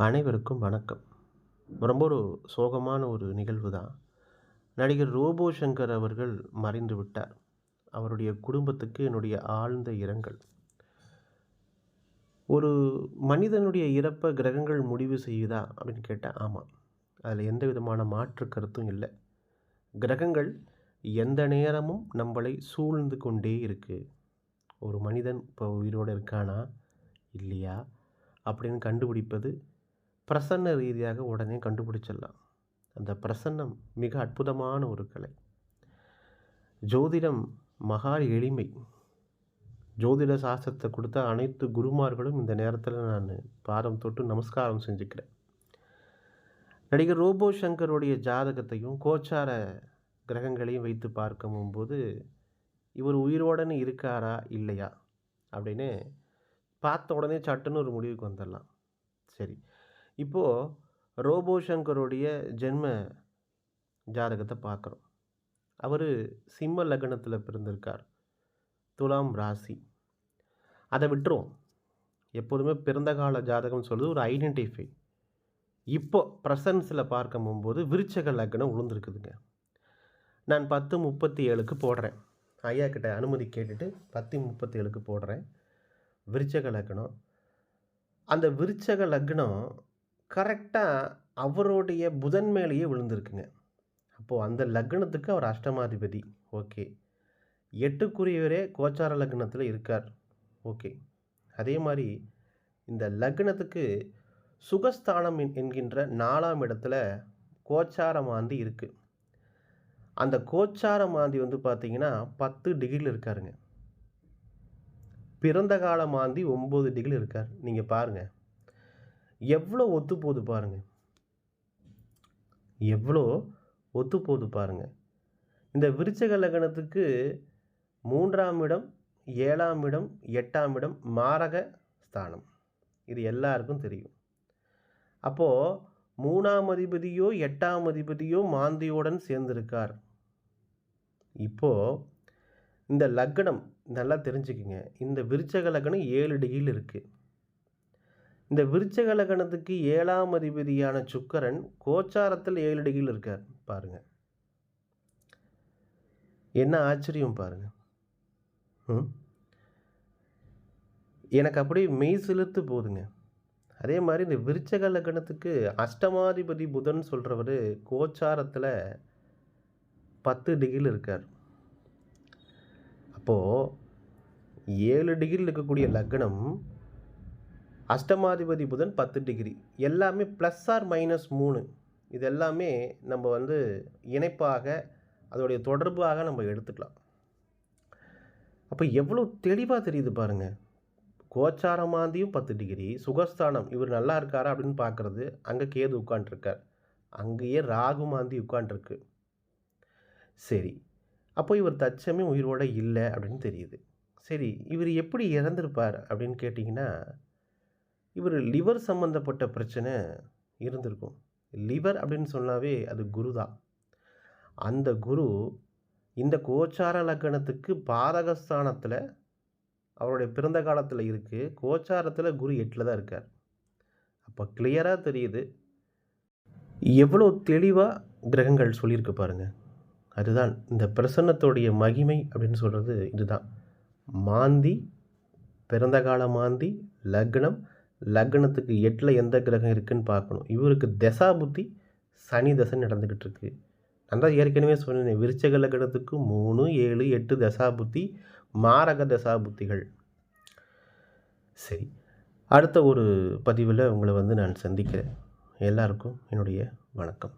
அனைவருக்கும் வணக்கம். ரொம்ப ஒரு சோகமான ஒரு நிகழ்வு தான். நடிகர் ரோபோ சங்கர் அவர்கள் மறைந்து விட்டார். அவருடைய குடும்பத்துக்கு என்னுடைய ஆழ்ந்த இரங்கல். ஒரு மனிதனுடைய இறப்பை கிரகங்கள் முடிவு செய்யுதா அப்படின்னு கேட்டால் ஆமாம் அதில் எந்த விதமான மாற்று கருத்தும் இல்லை. கிரகங்கள் எந்த நேரமும் நம்மளை சூழ்ந்து கொண்டே இருக்குது ஒரு மனிதன் இப்போ உயிரோடு இருக்கானா? இல்லையா? அப்படின்னு கண்டுபிடிப்பது பிரசன்ன ரீதியாக உடனே கண்டுபிடிச்சிடலாம். அந்த பிரசன்னம் மிக அற்புதமான ஒரு கலை. ஜோதிடம் மகா எளிமை. ஜோதிட சாஸ்திரத்தை கொடுத்த அனைத்து குருமார்களும் இந்த நேரத்தில் நான் பாதம் தொட்டு நமஸ்காரம் செஞ்சுக்கிறேன். நடிகர் ரோபோ சங்கருடைய ஜாதகத்தையும் கோச்சார கிரகங்களையும் வைத்து பார்க்கும்போது இவர் உயிரோடனே இருக்காரா இல்லையா அப்படின்னு பார்த்த உடனே சட்டுன்னு ஒரு முடிவுக்கு வந்துடலாம். சரி. இப்போது ரோபோ சங்கருடைய ஜென்ம ஜாதகத்தை பார்க்குறோம். அவர் சிம்ம லக்னத்தில் பிறந்திருக்கார். துலாம் ராசி. அதை விட்டுருவோம் எப்போதுமே பிறந்த கால ஜாதகம் சொல்கிறது ஒரு ஐடென்டிஃபை இப்போ ப்ரெசன்ஸில் பார்க்கும்போது விருச்சக லக்னம் உளுந்துருக்குதுங்க. நான் பத்து முப்பத்தி ஏழுக்கு போடுறேன். ஐயா கிட்ட அனுமதி கேட்டுட்டு பத்து முப்பத்தி ஏழுக்கு போடுறேன். விருச்சக லக்னம். அந்த விருச்சக லக்னம் கரெக்டாக அவருடைய புதன் மேலேயே விழுந்திருக்குங்க. அப்போது அந்த லக்னத்துக்கு அவர் அஷ்டமாதிபதி. ஓகே. எட்டுக்குரியவரே கோச்சார லக்னத்தில் இருக்கார். ஓகே. அதே மாதிரி இந்த லக்னத்துக்கு சுகஸ்தானம் என்கின்ற நாலாம் இடத்துல கோச்சார மாந்தி இருக்குது அந்த கோச்சார மாந்தி வந்து பார்த்தீங்கன்னா பத்து டிகிரியில் இருக்காருங்க. பிறந்த கால மாந்தி ஒம்பது டிகிரி இருக்கார். நீங்கள் பாருங்கள் எவ்வளோ ஒத்து போகுது பாருங்கள் எவ்வளோ ஒத்து போகுது பாருங்கள் இந்த விருச்சக லக்னத்துக்கு மூன்றாம் இடம் ஏழாம் இடம் எட்டாம் இடம் மாரக ஸ்தானம். இது எல்லாருக்கும் தெரியும். அப்போது மூணாம் அதிபதியோ எட்டாம் அதிபதியோ மாந்தியுடன் சேர்ந்திருக்கார். இப்போது இந்த லக்னம் நல்லா தெரிஞ்சுக்குங்க. இந்த விருச்சக லக்னம் ஏழு டிகிரியில் இருக்குது இந்த விருச்சக லக்னத்துக்கு ஏழாம் அதிபதியான சுக்கரன் கோச்சாரத்தில் ஏழு டிகிரியில் இருக்கார். பாருங்க. என்ன ஆச்சரியம் பாருங்க. ம்? எனக்கு அப்படியே மெய் செலுத்து போகுதுங்க அதே மாதிரி இந்த விருச்சக லக்னத்துக்கு அஷ்டமாதிபதி புதன் சொல்கிறவர் கோச்சாரத்தில் பத்து டிகிரியில் இருக்கார். அப்போது ஏழு டிகிரியில் இருக்கக்கூடிய லக்னம் அஷ்டமாதிபதி புதன் பத்து டிகிரி. எல்லாமே ப்ளஸ் ஆர் மைனஸ் மூணு. இது எல்லாமே நம்ம வந்து இணைப்பாக அதோடைய தொடர்பாக நம்ம எடுத்துக்கலாம். அப்போ எவ்வளோ தெளிவாக தெரியுது பாருங்கள் கோச்சாரமாந்தியும் பத்து டிகிரி சுகஸ்தானம் இவர் நல்லா இருக்காரா அப்படின்னு பார்க்குறது அங்கே கேது உட்காண்ட்ருக்கார் அங்கேயே ராகு மாந்தி உட்காண்ட்ருக்கு சரி. அப்போ இவர் தச்சமே உயிரோட இல்லை அப்படின்னு தெரியுது. சரி இவர் எப்படி இறந்துருப்பார் அப்படின்னு கேட்டிங்கன்னா இவர் லிவர் சம்மந்தப்பட்ட பிரச்சனை இருந்திருக்கும். லிவர் அப்படின்னு சொன்னாவே அது குரு தான் அந்த குரு இந்த கோச்சார லக்கணத்துக்கு பாதகஸ்தானத்தில் அவருடைய பிறந்த காலத்தில் இருக்குது கோச்சாரத்தில் குரு எட்டில் தான் இருக்கார். அப்போ கிளியராக தெரியுது. எவ்வளோ தெளிவாக கிரகங்கள் சொல்லியிருக்கு பாருங்கள் அதுதான் இந்த பிரசன்னத்தோடைய மகிமை அப்படின்னு சொல்கிறது இதுதான். மாந்தி பிறந்த கால மாந்தி லக்னம் லக்னத்துக்கு எட்டில் எந்த கிரகம் இருக்குன்னு பார்க்கணும். இவருக்கு தசா புத்தி சனி தசை நடந்துக்கிட்டு இருக்கு நான் தான் ஏற்கனவே சொன்னேன் விருச்சக லக்னத்துக்கு மூணு ஏழு எட்டு தசா புத்தி மாரக தசா புத்திகள் சரி அடுத்த ஒரு பதிவில் உங்களை வந்து நான் சந்திக்கிறேன். எல்லாருக்கும் என்னுடைய வணக்கம்.